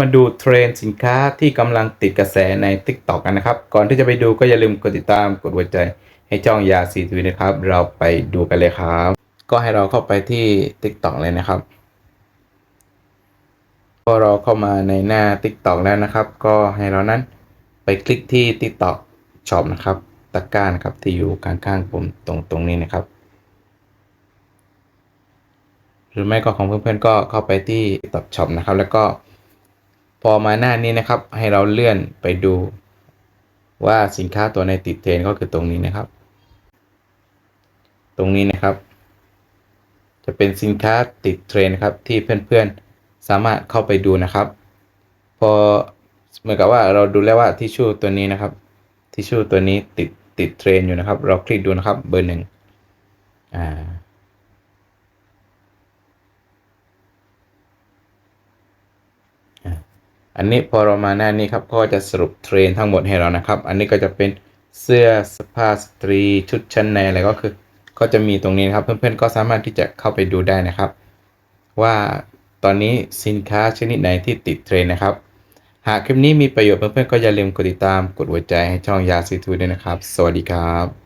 มาดูเทรนสินค้าที่กำลังติดกระแสใน TikTok กันนะครับ ก่อนที่จะไปดูก็อย่าลืมกดติดตามกดหัวใจ ให้ช่องยาสีทวีนะครับ เราไปดูกันเลยครับ ก็ให้เราเข้าไปที่ TikTok เลยนะครับ พอเราเข้ามาในหน้า TikTok แล้วนะครับ ก็ให้เรานั้นไปคลิกที่ TikTok Shop นะครับตะกร้านะครับที่อยู่ข้างๆผมตรงตรงนี้นะครับ หรือไม่ก็ของเพื่อนๆก็เข้าไปที่ TikTok Shop นะครับ แล้วก็ พอมาหน้านี้นะครับ ให้เราเลื่อนไปดูว่าสินค้าตัวในติดเทรนก็คือตรงนี้นะครับ ตรงนี้นะครับ จะเป็นสินค้าติดเทรนครับที่เพื่อนๆสามารถเข้าไปดูนะครับ พอเหมือนกับว่าเราดูแล้วว่าทิชชู่ตัวนี้นะครับทิชชู่ตัวนี้ติดติดเทรนอยู่นะครับ เราคลิกดูนะครับเบอร์หนึ่งอ่า อันนี้พอเรามาหน้านี้ครับก็จะสรุปเทรนทั้งหมดให้เรานะครับ อันนี้ก็จะเป็นเสื้อสผ้าสตรีชุดชั้นในอะไรก็คือ ก็จะมีตรงนี้นะครับ เพื่อนๆก็สามารถที่จะเข้าไปดูได้นะครับ ว่าตอนนี้สินค้าชนิดไหนที่ติดเทรนนะครับ หากคลิปนี้มีประโยชน์เพื่อนๆก็อย่าลืมกดติดตามกดหัวใจให้ช่องยาซีทูด้วยนะครับ สวัสดีครับ